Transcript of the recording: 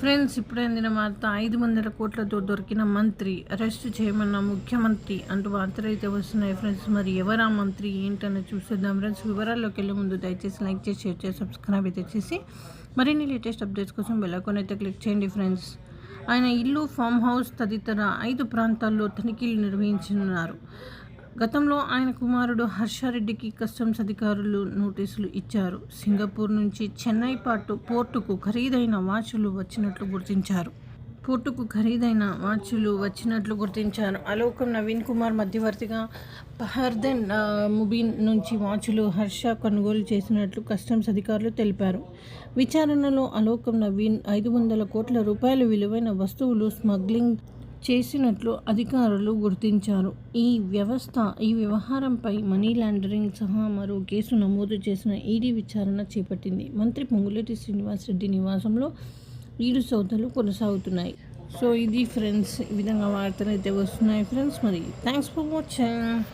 Friends ఇప్పుడైందిన వార్త. ఐదు వందల కోట్లతో దొరికిన మంత్రి అరెస్ట్ చేయమన్న ముఖ్యమంత్రి అంటూ వార్తలు అయితే వస్తున్నాయి ఫ్రెండ్స్. మరి ఎవరా మంత్రి? ఏంటని చూసేద్దాం ఫ్రెండ్స్. వివరాల్లోకి వెళ్ళే ముందు దయచేసి లైక్ చేసి షేర్ చేసి సబ్స్క్రైబ్ అయితే చేసి మరిన్ని లేటెస్ట్ అప్డేట్స్ కోసం బెల్లైకాన్ అయితే క్లిక్ చేయండి ఫ్రెండ్స్. ఆయన ఇల్లు ఫామ్ హౌస్ తదితర ఐదు ప్రాంతాల్లో తనిఖీలు నిర్వహించనున్నారు. గతంలో ఆయన కుమారుడు హర్షారెడ్డికి కస్టమ్స్ అధికారులు నోటీసులు ఇచ్చారు. సింగపూర్ నుంచి చెన్నై పాటు పోర్టుకు ఖరీదైన వాచ్లు వచ్చినట్లు గుర్తించారు. పోర్టుకు ఖరీదైన వాచ్లు వచ్చినట్లు గుర్తించారు. అలోకం నవీన్ కుమార్ మధ్యవర్తిగా పహర్దెన్ ముబీన్ నుంచి వాచ్లు హర్ష కొనుగోలు చేసినట్లు కస్టమ్స్ అధికారులు తెలిపారు. విచారణలో అలోకం నవీన్ ఐదు వందల కోట్ల రూపాయల విలువైన వస్తువులు స్మగ్లింగ్ చేసినట్లు అధికారులు గుర్తించారు. ఈ వ్యవస్థ ఈ వ్యవహారంపై మనీ లాండరింగ్ సహా మరో కేసు నమోదు చేసిన ఈడీ విచారణ చేపట్టింది. మంత్రి పొంగులేటి శ్రీనివాసరెడ్డి నివాసంలో ఈడు సౌదాలు కొనసాగుతున్నాయి. సో ఇది ఫ్రెండ్స్ ఈ విధంగా వార్తలు అయితే వస్తున్నాయి. ఫ్రెండ్స్ మరి థ్యాంక్స్ ఫర్ వాచింగ్